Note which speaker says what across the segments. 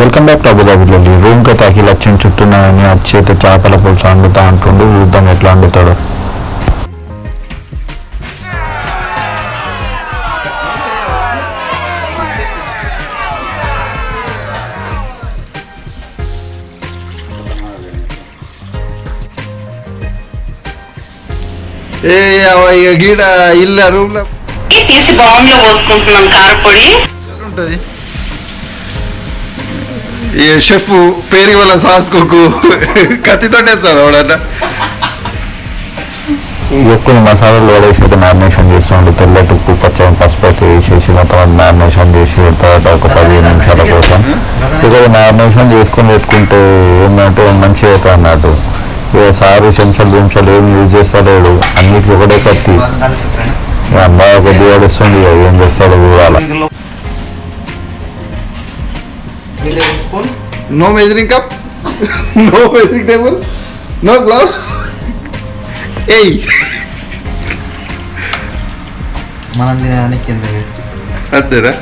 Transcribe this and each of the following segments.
Speaker 1: Welcome back to అబుదాబిలో రూమ్కి తాకి లక్ష్యం చుట్టూన్నాయని అచ్చేత చేపల పులుసు వండుతా అంటుండు. యుద్ధం ఎట్లా వండుతాడు
Speaker 2: ఏ గీడ ఇల్లు రూమ్లో
Speaker 3: తీసి బౌండ్లో పోసుకుంటున్నాం కారపొడి.
Speaker 2: ఉంటుంది ఈ షెఫ్ పేరు వల్ల సాస్ కుక్కు కత్తితోటే సార్
Speaker 1: ఎక్కువ మసాలాలు పడేసి మ్యారినేషన్ చేస్తుండు తెల్లటి ఉప్పు పచ్చని పసుపు అయితే వేసేసి మొత్తం మ్యారినేషన్ చేసి తర్వాత ఒక పదిహేను నిమిషాల కోసం ఇక మ్యారినేషన్ చేసుకొని పెట్టుకుంటే ఏంటంటే మంచిగా అవుతుంది అన్నట్టు. ఇక సారు చెంచాలు చెంచాలు ఏం యూజ్ చేస్తలేడు. అన్నిటికీ ఒకటే కత్తి. ఇక అందా కొద్దిగా పడేస్తుంది ఇక ఏం చేస్తాడో చూడాలి.
Speaker 2: No measuring cup no measuring table no gloves ఏయ్
Speaker 4: మనం తినడానికి ఎందుకు
Speaker 2: అంతేనా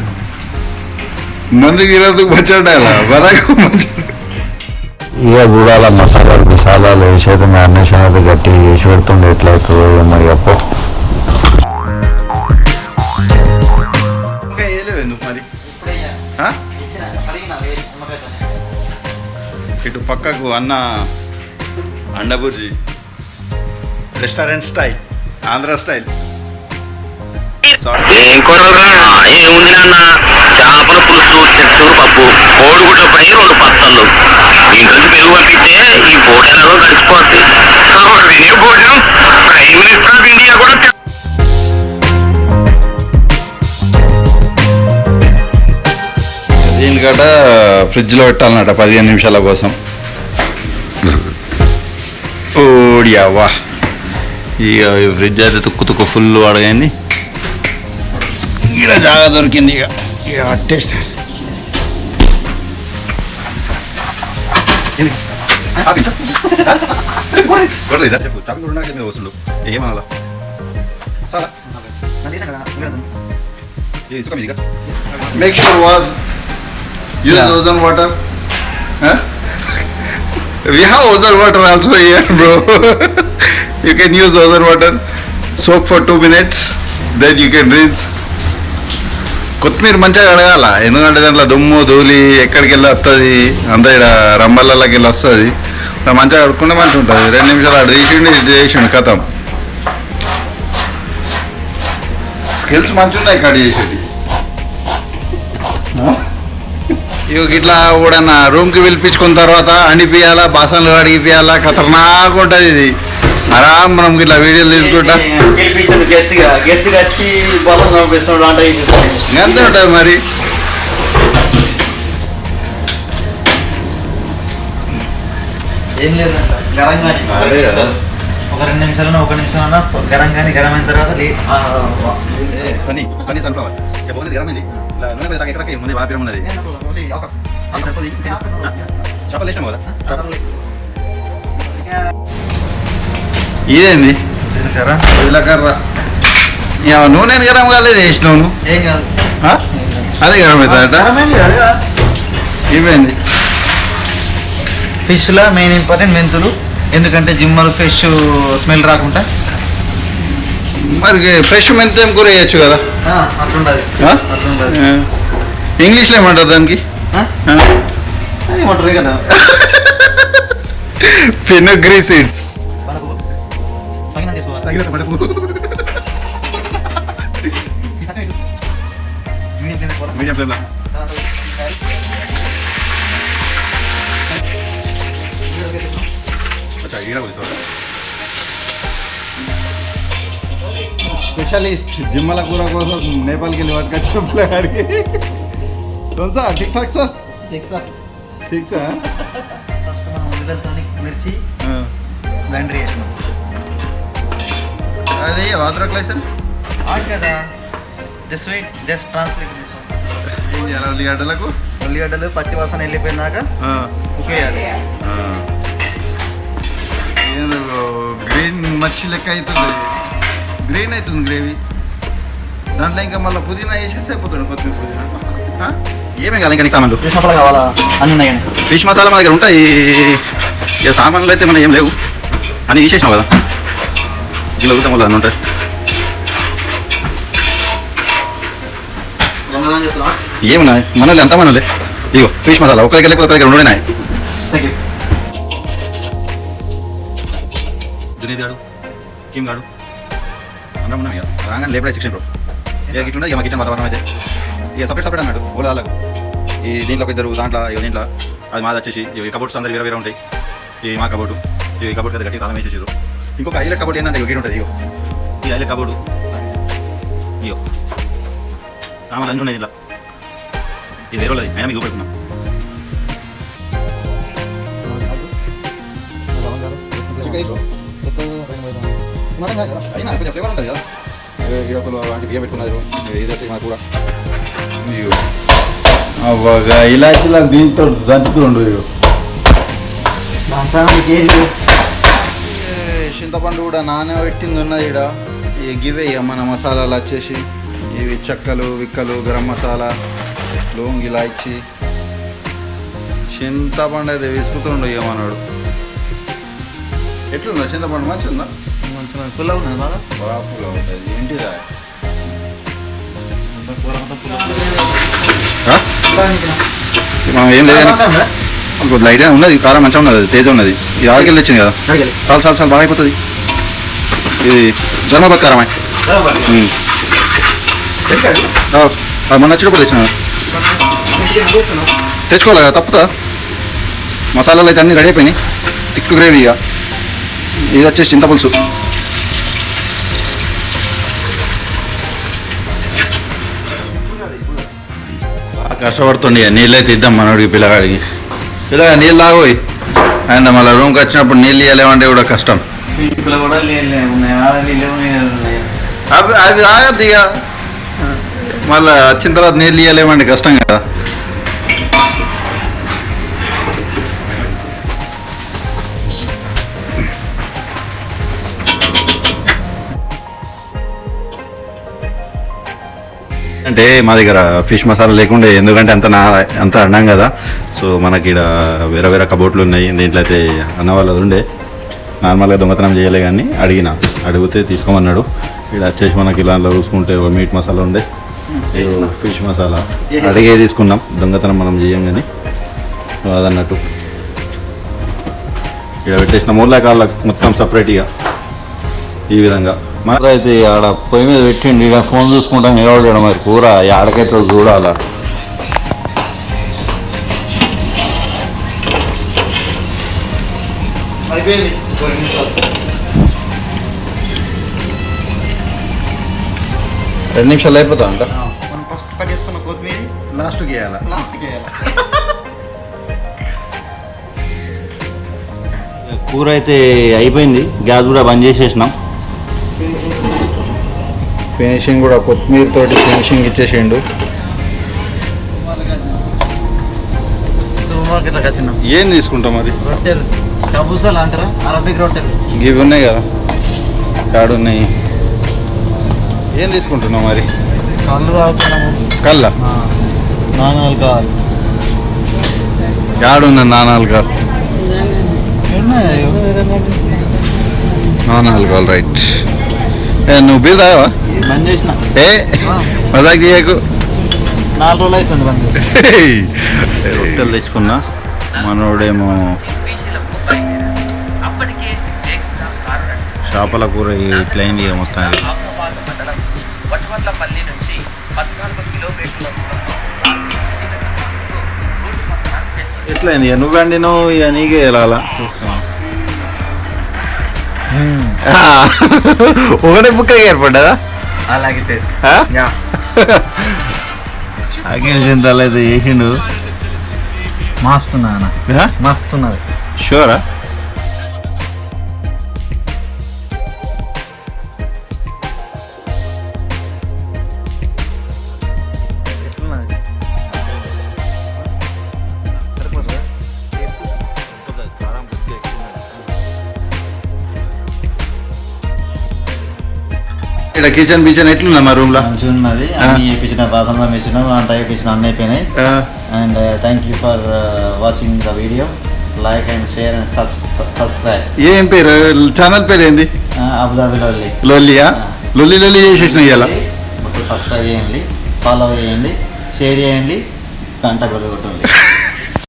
Speaker 2: మంది తినందుకు మంచిగా అలా బరాకు మంచి
Speaker 1: ఇక చూడాల మసాలాలు మసాలాలు వేసి అయితే మ్యారినేషన్ అయితే గట్టి వేసి పెడుతుండే ఎట్లయితుందో ఏమో ఇక
Speaker 2: పక్కకు అన్న అండబుర్జీ. Restaurant style Andhra style.
Speaker 5: ఏం కూరరా ఏముంది నాన్న చేపల పులుసు చెత్తూరు పప్పు. కోడిగుడ్ల పై రెండు బత్తలు ఇంకొంచెం పెరుగు ఈ పూట ఎలాగో తినే భోజనం? ప్రైమ్ మినిస్టర్ ఆఫ్ ఇండియా కూడా
Speaker 2: దీని గట ఫ్రిడ్జ్లో పెట్టాలన్నట పదిహేను నిమిషాల కోసం. ఓడియావా ఇక ఈ ఫ్రిడ్జ్ అయితే తుక్కు తుక్కు ఫుల్ అడగైంది ఇక్కడ జాగా దొరికింది ఇక ఇక అట్టేసి ఏమనాలా చాలా. was use
Speaker 4: Yeah.
Speaker 2: ozone water. Huh? We have ozone water also here, bro. you can use ozone water. Soak for two minutes. Then you can rinse. కొత్తిమీర మంచిగా కడగాల ఎందుకంటే దాంట్లో దుమ్ము ధూళి ఎక్కడికి వెళ్ళి వస్తుంది అంతా ఇక్కడ రంబల్లకి వెళ్ళి వస్తుంది మంచిగా కడుక్కుంటే మంచిగా ఉంటుంది రెండు నిమిషాలు అటు తీసిండు ఇటు చేసిండు కథం స్కిల్స్ మంచిగా ఉన్నాయి కట్ చేసేది ఇక ఇట్లా కూడా నా రూమ్కి పిలిపించుకున్న తర్వాత అనిపియాలా బాసనలు అడిగిపియాలా ఖతర్నాక్ ఉంటుంది ఇది. ఆరాం మనం ఇట్లా వీడియోలు తీసుకుంటా. అంతే ఉంటుంది మరి?
Speaker 4: ఏం లేదంట గరం కానీ
Speaker 2: అదే కదా.
Speaker 4: ఒక రెండు నిమిషాలన్నా ఒక నిమిషం అన్నా గరం కానీ గరం అయిన తర్వాత
Speaker 2: సనీ సనీ సన్ఫ్లవర్ గరమైంది. ఎక్కడ ఉంది వాపిరం ఉన్నది చేపలు వేసినాం కదా. ఇదేంది జీలకర్ర నూనె గరం కాలేదు వేసినావు నువ్వు
Speaker 4: ఏం కాదు
Speaker 2: ఆ? అదే గరం అవుతుందట ఏమైంది
Speaker 4: ఫిష్లో మెయిన్ ఇంపార్టెంట్ మెంతులు ఎందుకంటే జిమ్మలు ఫిష్ స్మెల్ రాకుండా
Speaker 2: మరి ఫ్రెష్ మెంతేం కూర వేయచ్చు కదా
Speaker 4: అట్లుండదు
Speaker 2: ఆ?
Speaker 4: అట్లుండదు
Speaker 2: ఆ. ఇంగ్లీష్లో ఏమంటారు దానికి
Speaker 4: అది ఏమంటారు కదా
Speaker 2: ఫెనగ్రీ సీడ్స్
Speaker 4: మనకు తగిన తీసుకోవాలి మీడియం ఫ్లేమ్ ఎక్కువ.
Speaker 2: స్పెషలిస్ట్ జిమ్మల కూర కోసం నేపాల్కి వెళ్ళి పట్టుకొచ్చిన పిల్లగాడికి సార్ ఠీక్ ఠాక్ సార్.
Speaker 4: Check sir.
Speaker 2: ఠీక్ సార్.
Speaker 4: మిర్చి బ్లెండర్ చేసినాం.
Speaker 2: అది వాటర్ క్లైసన్
Speaker 4: ఆడు కదా. జస్ట్ వెయిట్ జస్ట్ ట్రాన్స్లేట్ చేసాం
Speaker 2: ఏం చేయాలి ఉల్లిగడ్డలకు?
Speaker 4: ఉల్లిగడ్డలు పచ్చి వాసన వెళ్ళిపోయినాక ఉకేయాలి
Speaker 2: ఏదో గ్రీన్ మచ్చి లెక్క అవుతుంది గ్రీన్ అవుతుంది గ్రేవీ దాంట్లో ఇంకా మళ్ళీ పుదీనా వేసేసి అయిపోతుంది కొత్తిమీర పుదీనా. ఆ? ఏమేం కాదు ఇంకా నీకు సామాన్లు?
Speaker 4: ఫిష్ మసాలా కావాలా? అన్ని ఉన్నాయి కానీ.
Speaker 2: ఫిష్ మసాలా మా దగ్గర ఉంటాయి. ఇక సామాన్లు అయితే మనం ఏం లేవు. అని తీసేసినావు కదా? ఇలా అవుతాం వల్ల అన్నీ ఉంటాయి. ఏమున్నాయి? మనలే అంతా మనలే ఇగో ఫిష్ మసాలా ఒక దగ్గర ఒక దగ్గర ఉండినాయి జునీద్ గాడు కిమ్ గాడు. అందరం ఉన్నాం ఇక. రాగానే లేపడే శిక్షణ బ్రో ఇక ఇట్లుండే ఇక మా కిచెన్ వాతావరణం అయితే. ఇక సపరేట్ సపరేట్ అన్నాడు ఓలా వాళ్ళకు. ఈ దీంట్లో ఒక ఇద్దరు దాంట్లో ఇక దీంట్లో. అది మాది వచ్చేసి ఈ కబోర్డ్స్ అందరు వేరే వేరే ఉంటాయి. ఈ మా కబోర్డు ఈ కబోర్డ్ కదా గట్టి తాళం వేసేసారు ఇంకొక హైలైట్ కబోర్డ్ ఏంటంటే ఇక ఉంటుంది ఇగో. ఈ హైలైట్ కబోర్డు. ఇయో సామాన్లు అన్నీ ఉన్నాయి ఇలా ఇది వేరే వాళ్ళది అయినా మీకు పెడుతున్నాం Thank you. చూపెడుతున్నాం అయినా కొంచెం ఫ్లేవర్ ఉంటుంది కదా. ఈడొకరు అంటే బియ్యం పెట్టుకున్నారు. ఇదైతే మాకు కూడా. అవ్వగా ఇలాచీలా దీంతో దంచుతుండు చింతపండు కూడా నానబెట్టింది ఉన్నది ఇక్కడ ఈ గివే ఇక మన మసాలాలు వచ్చేసి ఇవి చెక్కలు విక్కలు గరం మసాలా లోంగ్ ఇలాచి. చింతపండు అయితే విసుకుతుండు ఇక మనోడు. ఎట్లుందా? చింతపండు మంచిగా
Speaker 4: మంచిగా పుల్ల ఉన్నది బాగా?
Speaker 2: ఉంటుంది.
Speaker 4: మొత్తం పుల్ల
Speaker 2: మనం ఏం లేదు లైట్ ఉన్నది? కారం మంచిగా ఉన్నది తేజ ఉన్నది. ఇది ఆడికెళ్ళి తెచ్చింది కదా. చాలు చాలు చాలు బాగా అయిపోతుంది. ఇది ధర్మపత్ కారమే. మొన్న వచ్చినప్పుడు తెచ్చిన. తెచ్చుకోవాలి? కదా తప్పుతా. మసాలాలు అయితే అన్నీ రెడీ అయిపోయినాయి. తిక్కు గ్రేవీ ఇక. ఇది వచ్చేసి చింతపులుసు. కష్టపడుతుండే. నీళ్ళు అయితే ఇద్దాం మనోడికి పిల్లగాడికి. పిల్లగా నీళ్ళు తాగోయి. ఆయన మళ్ళీ రూమ్కి వచ్చినప్పుడు నీళ్ళు ఇవ్వలేమంటే కూడా కష్టం. అవి అవి తాగద్దు ఇక. మళ్ళీ వచ్చిన తర్వాత నీళ్ళు ఇవ్వలేమంటే కష్టం కదా. అంటే మా దగ్గర ఫిష్ మసాలా లేకుండే ఎందుకంటే అంత నా అంత అన్నాం కదా. సో మనకి ఇక్కడ వేరే వేరే కబోట్లు ఉన్నాయి. దీంట్లో అయితే అన్న వాళ్ళది ఉండే. నార్మల్గా దొంగతనం చేయలే కానీ అడిగిన. అడిగితే తీసుకోమన్నాడు. ఇక్కడ వచ్చేసి మనకి ఇలా చూసుకుంటే మీట్ మసాలా ఉండే. ఫిష్ మసాలా. అడిగే తీసుకున్నాం. దొంగతనం మనం చేయం కానీ. అదన్నట్టు. ఇక్కడ పెట్టేసిన మూల కాళ్ళకు మొత్తం సపరేట్గా ఈ విధంగా. అయితే ఆడ పొయ్యి మీద పెట్టిండి ఇక ఫోన్ చూసుకుంటాం నిలబడడం మరి కూర ఆడకైతే చూడాలా?
Speaker 4: అయిపోయింది
Speaker 2: రెండు నిమిషాలు అయిపోతా అంట
Speaker 4: మనం ఫస్ట్ కట్ చేసుకున్న కొత్తిమీర
Speaker 2: లాస్ట్కి వేయాలా?
Speaker 4: లాస్ట్కి వేయాలి?
Speaker 1: కూర అయితే అయిపోయింది గ్యాస్ కూడా బంద్ చేసేసినాం.
Speaker 2: ఫినిషింగ్ కూడా కొత్తిమీర తోటి ఫినిషింగ్ ఇచ్చేసిండు. ఏం తీసుకుంటాం మరి?
Speaker 4: రొట్టెలు. కబూసాలు అంటారా అరబిక్ రొట్టెలు.
Speaker 2: ఇవి ఉన్నాయి కదా. యాడ్ ఉన్నాయి? ఏం తీసుకుంటున్నావు మరి?
Speaker 4: కళ్ళు తాగుతున్నాము
Speaker 2: కళ్ళ?
Speaker 4: నాణాలు కావాలి.
Speaker 2: నానాలు కాదు?
Speaker 4: ఉన్నాయి
Speaker 2: నానాలు కావాలి రైట్. ఏ నువ్వు బీర్ తాగావా?
Speaker 4: బంద్ చేసిన.
Speaker 2: ఏ? మజాక్ చేయకు
Speaker 4: నాలుగు రోజులు అవుతుంది బంద్
Speaker 2: రొట్టెలు తెచ్చుకున్నా. మనోడేమో చేపల కూర ప్లెయిన్ ఇక మొత్తం ఎట్లయింది ఇక నువ్వు వండినావు ఇక నీకే వెళ్ళాలా ఒకటే
Speaker 4: అలాగే టేస్ట్
Speaker 2: అఖిల్ చింతలు అయితే చేసిండు.
Speaker 4: మస్తున్నా మస్తున్నది.
Speaker 2: షూరా ఇక్కడ కిచెన్ బిచెన్ ఎట్లున్నా మా రూమ్లో
Speaker 4: మంచిగా ఉన్నది. అన్ని వేయించిన బాత్రూంలో వేయించిన వంట వేయించిన అన్నీ అయిపోయినాయి. And thank you for watching the video like and share and subscribe
Speaker 2: ఏం పేరు? ఛానల్ పేరు ఏంది?
Speaker 4: అబుదాబిలో వెళ్ళి
Speaker 2: లొల్లియా? లొల్లి లొల్లి చేసేసిన ఇవాళ
Speaker 4: సబ్స్క్రైబ్ చేయండి ఫాలో చేయండి షేర్ చేయండి గంట కొట్టండి.